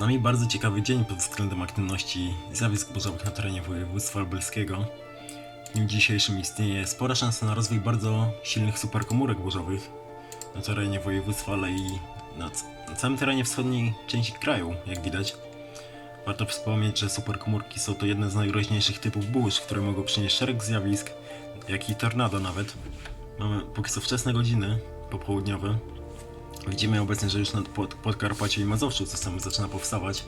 Przed nami bardzo ciekawy dzień pod względem aktywności zjawisk burzowych na terenie województwa lubelskiego. W dniu dzisiejszym istnieje spora szansa na rozwój bardzo silnych superkomórek burzowych na terenie województwa, ale i na, na całym terenie wschodniej części kraju, jak widać. Warto wspomnieć, że superkomórki są to jedne z najgroźniejszych typów burz, które mogą przynieść szereg zjawisk, jak i tornado nawet. Mamy póki co wczesne godziny popołudniowe. Widzimy obecnie, że już na pod, Podkarpaciu i Mazowszu system zaczyna powstawać.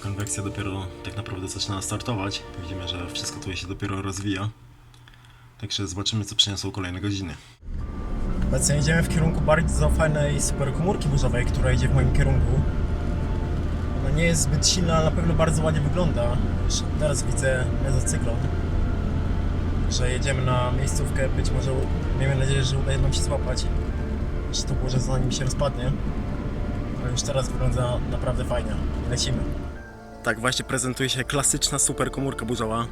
Konwekcja dopiero tak naprawdę zaczyna startować. Widzimy, że wszystko tutaj się dopiero rozwija. Także zobaczymy, co przyniosą kolejne godziny. Obecnie idziemy w kierunku bardzo fajnej superkomórki burzowej, która idzie w moim kierunku. Ona nie jest zbyt silna, ale na pewno bardzo ładnie wygląda. Już teraz widzę mezocyklon. Że jedziemy na miejscówkę, być może miejmy nadzieję, że uda nam się złapać. To burza zanim się rozpadnie. Ale już teraz wygląda naprawdę fajnie. Lecimy. Tak właśnie prezentuje się klasyczna superkomórka burzowa,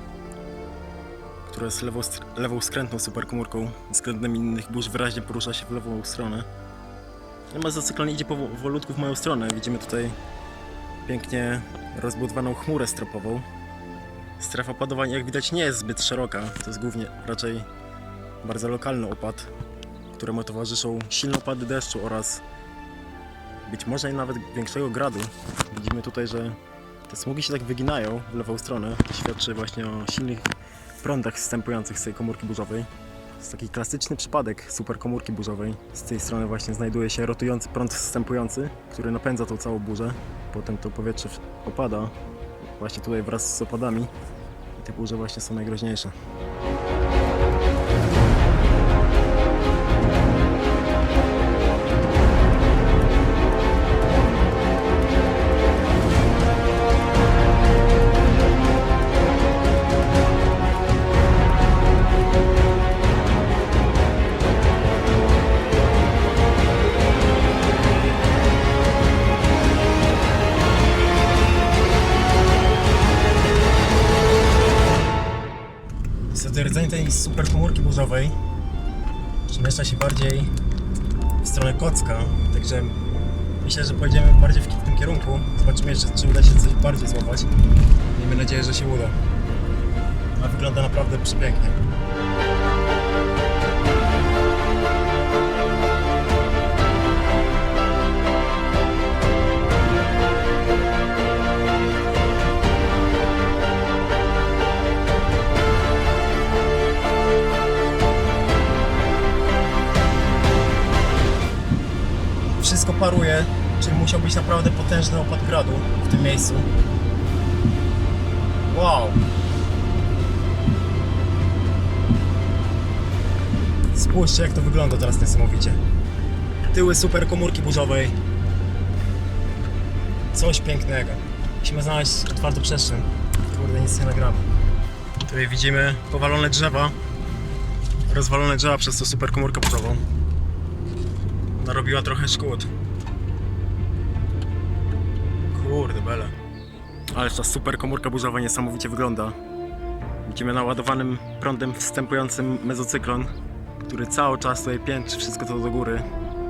która jest lewą, lewą skrętną superkomórką. Względem innych burz wyraźnie porusza się w lewą stronę. Mezocyklon idzie powolutku w moją stronę. Widzimy tutaj pięknie rozbudowaną chmurę stropową. Strefa opadowań, jak widać, nie jest zbyt szeroka. To jest głównie raczej bardzo lokalny opad, któremu towarzyszą silne opady deszczu oraz być może i nawet większego gradu. Widzimy tutaj, że te smugi się tak wyginają w lewą stronę. To świadczy właśnie o silnych prądach wstępujących z tej komórki burzowej. To jest taki klasyczny przypadek superkomórki burzowej. Z tej strony właśnie znajduje się rotujący prąd wstępujący, który napędza tą całą burzę. Potem to powietrze opada właśnie tutaj wraz z opadami. I te burze właśnie są najgroźniejsze. Tej superkomórki burzowej przemieszcza się bardziej w stronę Kocka, także myślę, że pojedziemy bardziej w tym kierunku. Zobaczymy jeszcze, czy uda się coś bardziej złapać. Miejmy nadzieję, że się uda. A wygląda naprawdę przepięknie. Paruje, czyli musiał być naprawdę potężny opad gradu w tym miejscu. Wow! Spójrzcie jak to wygląda teraz niesamowicie. Tyły super komórki burzowej. Coś pięknego. Musimy znaleźć otwartą przestrzeń. Kurde, nic nie nagramy. Tutaj widzimy powalone drzewa. Rozwalone drzewa przez tą super komórkę burzową narobiła trochę szkód. Kurde bele. Ale ta super komórka burzowa niesamowicie wygląda. Widzimy naładowanym prądem wstępującym mezocyklon, który cały czas tutaj piętrzy wszystko to do góry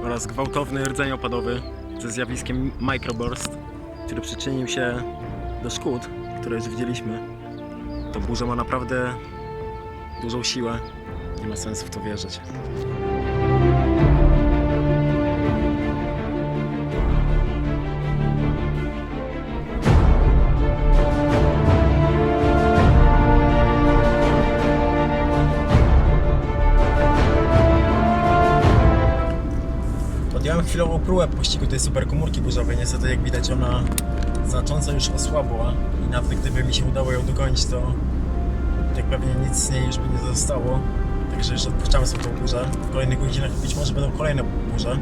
oraz gwałtowny rdzeń opadowy ze zjawiskiem microburst, który przyczynił się do szkód, które już widzieliśmy. To burza ma naprawdę dużą siłę. Nie ma sensu w to wierzyć. Podjąłem chwilową próbę pościgu tej superkomórki burzowej. Niestety, jak widać, ona znacząco już osłabła i nawet gdyby mi się udało ją dogonić, to tak pewnie nic z niej już by nie zostało. Także już odpuszczamy sobie tą burzę. W kolejnych godzinach być może będą kolejne burze.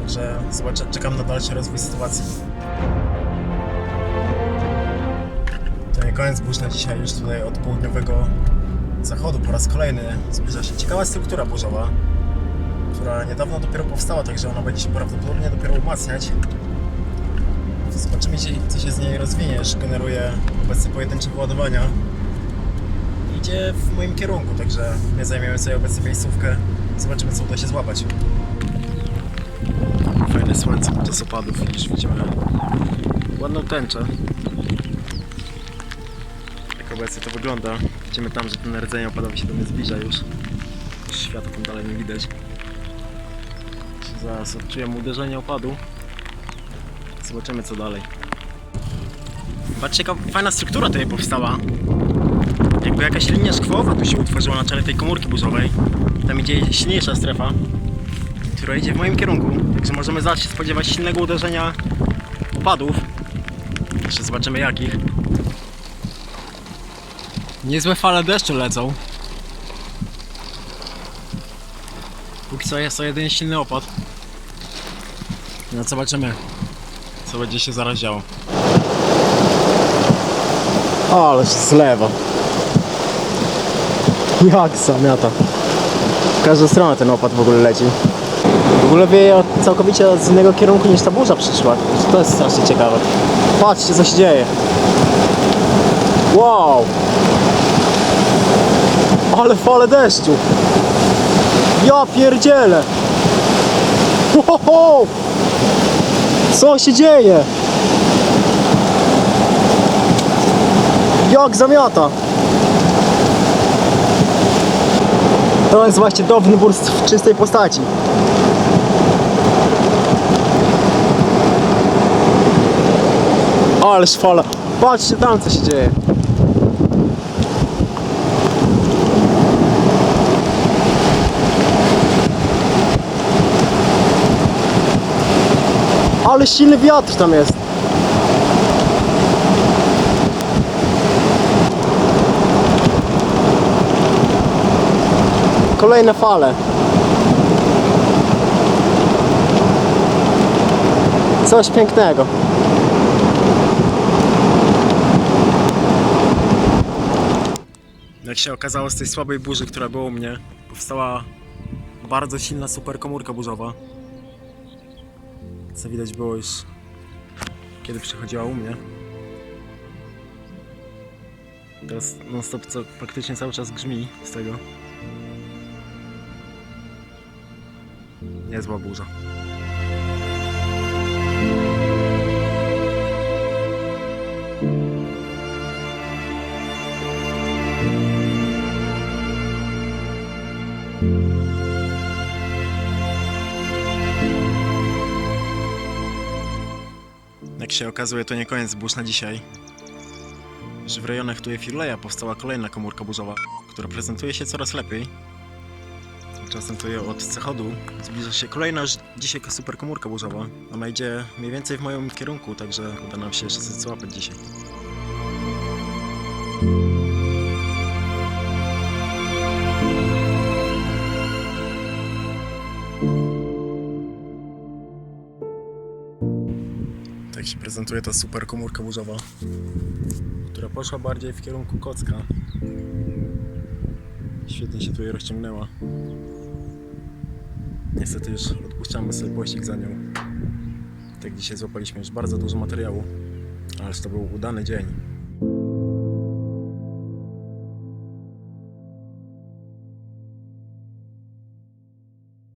Także zobaczę, czekam na dalszy rozwój sytuacji. To nie koniec burz na dzisiaj, już tutaj od południowego zachodu po raz kolejny zbliża się ciekawa struktura burzowa która niedawno dopiero powstała, także ona będzie się prawdopodobnie dopiero umacniać. Zobaczymy, co- się z niej rozwinie. Już generuje obecnie pojedyncze wyładowania. Idzie w moim kierunku, także my zajmiemy sobie obecnie miejscówkę. Zobaczymy, co uda się złapać. Fajne słońce podczas opadów, już widzimy ładną tęczę. Jak obecnie to wygląda. Widzimy tam, że ten rdzeń opadowy się do mnie zbliża już. Już Światła tam dalej nie widać. Zaraz odczujemy uderzenie opadu. Zobaczymy co dalej. Patrzcie jaka fajna struktura tutaj powstała. Jakby jakaś linia szkwowa tu się utworzyła na czele tej komórki burzowej. Tam idzie silniejsza strefa, która idzie w moim kierunku. Także możemy zacząć się spodziewać silnego uderzenia opadów. Jeszcze zobaczymy jakich. Niezłe fale deszczu lecą. Póki co jest to jedynie silny opad. No zobaczymy, co będzie się zaraz działo. Ale się zlewa. Jak zamiata. W każdą stronę ten opad w ogóle leci. W ogóle wieje od, całkowicie z innego kierunku niż ta burza przyszła. To jest strasznie ciekawe. Patrzcie co się dzieje. Wow! Ale fale deszczu! Ja pierdzielę! Ho, ho, ho! Co się dzieje? Jak zamiata! To jest właśnie downy burst w czystej postaci. Ależ fala. Patrzcie tam co się dzieje. Ale silny wiatr tam jest. Kolejne fale. Coś pięknego. Jak się okazało z tej słabej burzy, która była u mnie, powstała bardzo silna superkomórka burzowa. Co widać było już kiedy przychodziła u mnie. Teraz non stop co, praktycznie cały czas grzmi z tego. Niezła burza. Się okazuje, to nie koniec burz na dzisiaj. Że w rejonach Tuefirleja powstała kolejna komórka burzowa, która prezentuje się coraz lepiej. Tymczasem tutaj od zachodu zbliża się kolejna już dzisiaj superkomórka burzowa. Ona idzie mniej więcej w moim kierunku, także uda nam się jeszcze złapać dzisiaj. Się prezentuje ta superkomórka burzowa, która poszła bardziej w kierunku Kocka. Świetnie się tutaj rozciągnęła. Niestety już odpuszczamy sobie pościg za nią. Tak dzisiaj złapaliśmy już bardzo dużo materiału, ale to był udany dzień.